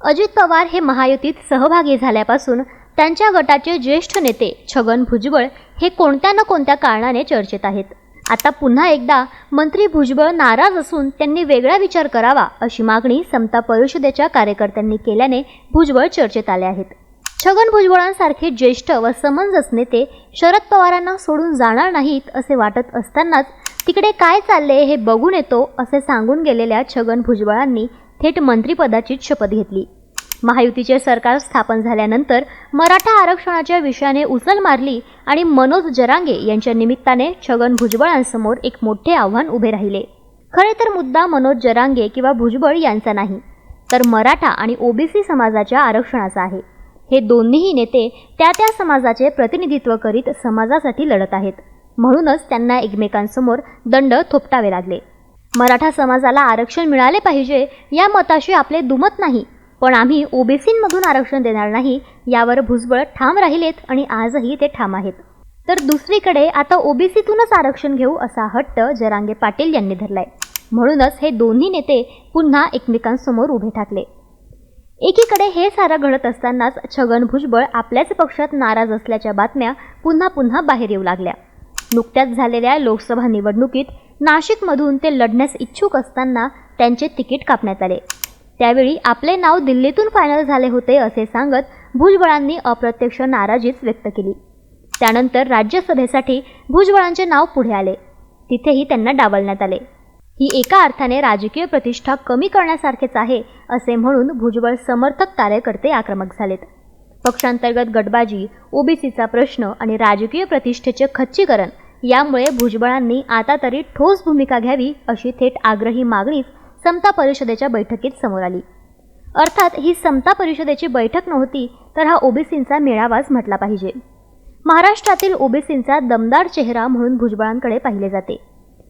अजित पवार हे महायुतीत सहभागी झाल्यापासून त्यांच्या गटाचे ज्येष्ठ नेते छगन भुजबळ हे कोणत्या ना कोणत्या कारणाने चर्चेत आहेत. आता पुन्हा एकदा मंत्री भुजबळ नाराज असून त्यांनी वेगळा विचार करावा अशी मागणी समता परिषदेच्या कार्यकर्त्यांनी केल्याने भुजबळ चर्चेत आले आहेत. छगन भुजबळांसारखे ज्येष्ठ व समंजस नेते शरद पवारांना सोडून जाणार नाहीत असे वाटत असतानाच तिकडे काय चालले हे बघून येतो असे सांगून गेलेल्या छगन भुजबळांनी थेट मंत्रिपदाचीच शपथ घेतली. महायुतीचे सरकार स्थापन झाल्यानंतर मराठा आरक्षणाच्या विषयाने उचल मारली आणि मनोज जरांगे यांच्या निमित्ताने छगन भुजबळांसमोर एक मोठे आव्हान उभे राहिले. खरे तर मुद्दा मनोज जरांगे किंवा भुजबळ यांचा नाही तर मराठा आणि ओबीसी समाजाच्या आरक्षणाचा आहे. हे दोन्हीही नेते त्या त्या समाजाचे प्रतिनिधित्व करीत समाजासाठी लढत आहेत. म्हणूनच त्यांना एकमेकांसमोर दंड थोपटावे लागले. मराठा समाजाला आरक्षण मिळाले पाहिजे या मताशी आपले दुमत नाही. पण आम्ही ओबीसींमधून आरक्षण देणार नाही यावर भुजबळ ठाम राहिलेत आणि आजही ते ठाम आहेत. तर दुसरीकडे आता ओबीसीतूनच आरक्षण घेऊ असा हट्ट जरांगे पाटील यांनी धरलाय. म्हणूनच हे दोन्ही नेते पुन्हा एकमेकांसमोर उभे ठाकले. एकीकडे हे सारं घडत असतानाच छगन भुजबळ आपल्याच पक्षात नाराज असल्याच्या बातम्या पुन्हा पुन्हा बाहेर येऊ लागल्या. नुकत्याच झालेल्या लोकसभा निवडणुकीत नाशिकमधून ते लढण्यास इच्छुक असताना त्यांचे तिकीट कापण्यात आले. त्यावेळी आपले नाव दिल्लीतून फायनल झाले होते असे सांगत भुजबळांनी अप्रत्यक्ष नाराजीच व्यक्त केली. त्यानंतर राज्यसभेसाठी भुजबळांचे नाव पुढे आले. तिथेही त्यांना डावलण्यात आले. ही एका अर्थाने राजकीय प्रतिष्ठा कमी करण्यासारखेच आहे असे म्हणून भुजबळ समर्थक कार्यकर्ते आक्रमक झालेत. पक्षांतर्गत गटबाजी ओबीसीचा प्रश्न आणि राजकीय प्रतिष्ठेचे खच्चीकरण यामुळे भुजबळांनी आता तरी ठोस भूमिका घ्यावी अशी थेट आग्रही मागणीच समता परिषदेच्या बैठकीत समोर आली. अर्थात ही समता परिषदेची बैठक नव्हती तर हा ओबीसींचा मेळावाच म्हटला पाहिजे. महाराष्ट्रातील ओबीसींचा दमदार चेहरा म्हणून भुजबळांकडे पाहिले जाते.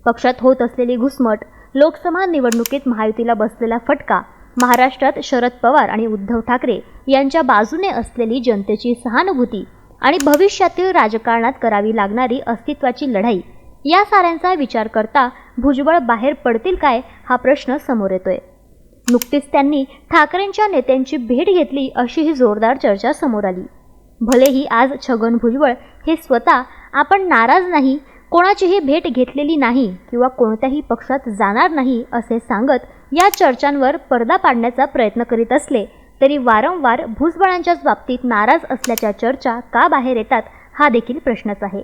पक्षात होत असलेली घुसमट लोकसभा निवडणुकीत महायुतीला बसलेला फटका महाराष्ट्रात शरद पवार आणि उद्धव ठाकरे यांच्या बाजूने असलेली जनतेची सहानुभूती आणि भविष्यातील राजकारणात करावी लागणारी अस्तित्वाची लढाई. या साऱ्यांचा विचार करता भुजबळ बाहेर पडतील काय हा प्रश्न समोर येतोय. नुकतीच त्यांनी ठाकरेंच्या नेत्यांची भेट घेतली अशी ही जोरदार चर्चा समोर आली. भलेही आज छगन भुजबळ हे स्वतः आपण नाराज नाही कोणाचीही भेट घेतलेली नाही किंवा कोणत्याही पक्षात जाणार नाही असे सांगत या चर्चांवर पडदा पाडण्याचा प्रयत्न करीत असले तरी वारंवार भुजबळांच्याच बाबतीत नाराज असल्याच्या चर्चा का बाहेर येतात हा देखील प्रश्नच आहे.